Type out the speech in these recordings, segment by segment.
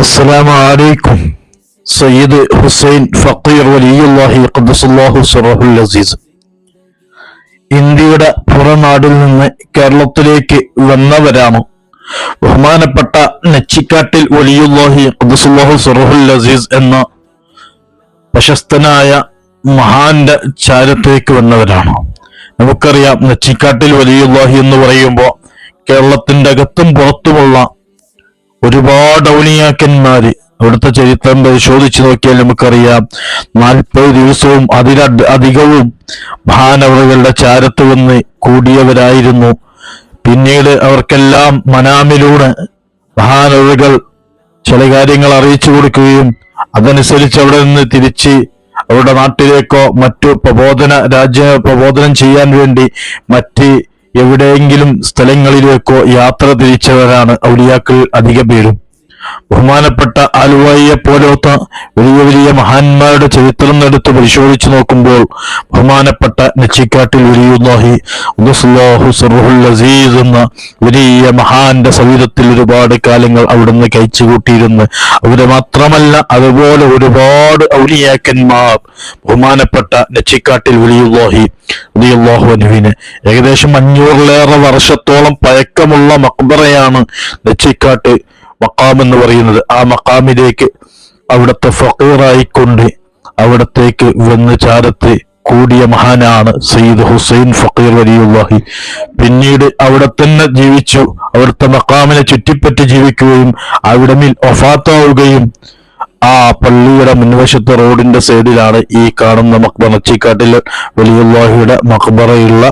അസ്സലാമു അലൈക്കും സയ്യിദ് ഹുസൈൻ ഫക്കീർ വലിയുല്ലാഹി ഖദ്ദസുല്ലാഹു സറഹുൽ അസീസ്. ഇന്ത്യയുടെ പുറനാടിൽ നിന്ന് കേരളത്തിലേക്ക് വന്നവരാണ് ബഹുമാനപ്പെട്ട നച്ചിക്കാട്ടിൽ വലിയുല്ലാഹി ഖദ്ദസുല്ലാഹു സറഹുൽ അസീസ് എന്ന പ്രശസ്തനായ മഹാന്റെ ചാരത്തേക്ക് വന്നവരാണ്. നമുക്കറിയാം നച്ചിക്കാട്ടിൽ വലിയുല്ലാഹി എന്ന് പറയുമ്പോൾ കേരളത്തിന്റെ അകത്തും പുറത്തുമുള്ള ഒരുപാട് ഔലിയാക്കന്മാര് അവിടുത്തെ ചരിത്രം പരിശോധിച്ചു നോക്കിയാൽ നമുക്കറിയാം. നാൽപ്പത് ദിവസവും അതില അധികവും മഹാനവറുകളുടെ ചാരത്ത് വന്ന് കൂടിയവരായിരുന്നു. പിന്നീട് അവർക്കെല്ലാം മനാമിലൂടെ മഹാനവറുകൾ ചില കാര്യങ്ങൾ അറിയിച്ചു കൊടുക്കുകയും അതനുസരിച്ച് അവിടെ നിന്ന് തിരിച്ച് അവരുടെ നാട്ടിലേക്കോ മറ്റു പ്രബോധന രാജ്യ പ്രബോധനം ചെയ്യാൻ വേണ്ടി മറ്റ് എവിടെയെങ്കിലും സ്ഥലങ്ങളിലേക്കോ യാത്ര തിരിച്ചവരാണ് ഔലിയാക്കൾ അധിക പേരും ബഹുമാനപ്പെട്ട ആലുവായിയെ പോലത്തെ വലിയ വലിയ മഹാന്മാരുടെ ചരിത്രം എടുത്ത് പരിശോധിച്ചു നോക്കുമ്പോൾ ബഹുമാനപ്പെട്ട നെച്ചിക്കാട്ടിൽ വലിയുല്ലാഹി അസീസ് എന്ന വലിയ മഹാന്റെ സവിധത്തിൽ ഒരുപാട് കാലങ്ങൾ അവിടുന്ന് കഴിച്ചു കൂട്ടിയിരുന്നു അവർ മാത്രമല്ല അതുപോലെ ഒരുപാട് ഔലിയാക്കന്മാർ ബഹുമാനപ്പെട്ട നെച്ചിക്കാട്ടിൽ വലിയുല്ലാഹി അനുവിന് ഏകദേശം അഞ്ഞൂറിലേറെ വർഷത്തോളം പഴക്കമുള്ള മക്ബറയാണ് നെച്ചിക്കാട്ട്. മക്കാം എന്ന് പറയുന്നത് ആ മക്കാമിലേക്ക് അവിടുത്തെ ഫക്കീറായിക്കൊണ്ട് അവിടത്തേക്ക് വന്ന് ചാരത്ത് കൂടിയ മഹാനാണ് സയ്യിദ് ഹുസൈൻ ഫക്കീർ വലിയുള്ളാഹി. പിന്നീട് അവിടെ തന്നെ ജീവിച്ചു. അവിടുത്തെ മക്കാമിനെ ചുറ്റിപ്പറ്റി ജീവിക്കുകയും അവിടമിൽ ഒഫാത്താവുകയും ആ പള്ളിയുടെ മുൻവശത്തെ റോഡിന്റെ സൈഡിലാണ് ഈ കാണുന്ന മക്ബറ ചീക്കാട്ടിൽ വലിയുള്ളാഹിയുടെ മക്ബറയുള്ള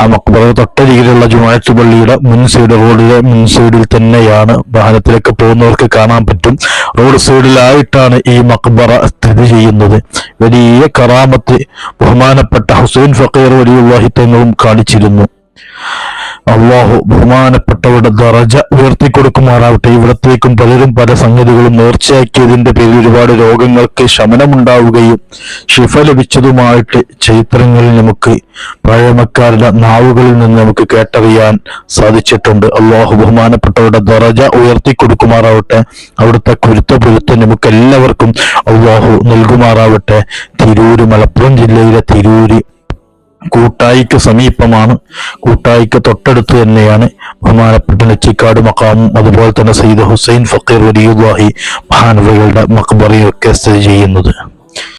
ആ മക്ബറ തൊട്ടരികിലുള്ള ജുമാഅത്ത് പള്ളിയുടെ മുൻ സൈഡ് റോഡിലെ മുൻ സൈഡിൽ തന്നെയാണ് വാഹനത്തിലേക്ക് പോകുന്നവർക്ക് കാണാൻ പറ്റും. റോഡ് സൈഡിലായിട്ടാണ് ഈ മക്ബറ സ്ഥിതി ചെയ്യുന്നത്. വലിയ കറാമത്ത് ബഹുമാനപ്പെട്ട ഹുസൈൻ ഫക്കീർ വലിയ വാഹിത്വങ്ങളും കാണിച്ചിരുന്നു. അള്ളാഹു ബഹുമാനപ്പെട്ടവരുടെ ദറജ ഉയർത്തിക്കൊടുക്കുമാറാവട്ടെ. ഇവിടത്തേക്കും പലരും പല സംഗതികളും നേർച്ചയാക്കിയതിന്റെ പേരിൽ ഒരുപാട് രോഗങ്ങൾക്ക് ശമനമുണ്ടാവുകയും ശിഫ ലഭിച്ചതുമായിട്ട് ചരിത്രങ്ങളിൽ നമുക്ക് പഴമക്കാരുടെ നാവുകളിൽ നിന്ന് നമുക്ക് കേട്ടറിയാൻ സാധിച്ചിട്ടുണ്ട്. അള്ളാഹു ബഹുമാനപ്പെട്ടവരുടെ ദറജ ഉയർത്തിക്കൊടുക്കുമാറാവട്ടെ. അവിടുത്തെ കുരുത്ത പൊരുത്ത നമുക്ക് എല്ലാവർക്കും അള്ളാഹു നൽകുമാറാവട്ടെ. തിരൂര് മലപ്പുറം ജില്ലയിലെ തിരൂര് കൂട്ടായിക്ക് സമീപമാണ്. കൂട്ടായിക്ക് തൊട്ടടുത്ത് തന്നെയാണ് ബഹുമാനപ്പെട്ട നെച്ചിക്കാട് മക്കാമും അതുപോലെ തന്നെ സയ്യിദ് ഹുസൈൻ ഫക്കീർ വലിയുല്ലാഹി മഹാനവകളുടെ മക്ബറിയൊക്കെ സ്ഥിതി ചെയ്യുന്നത്.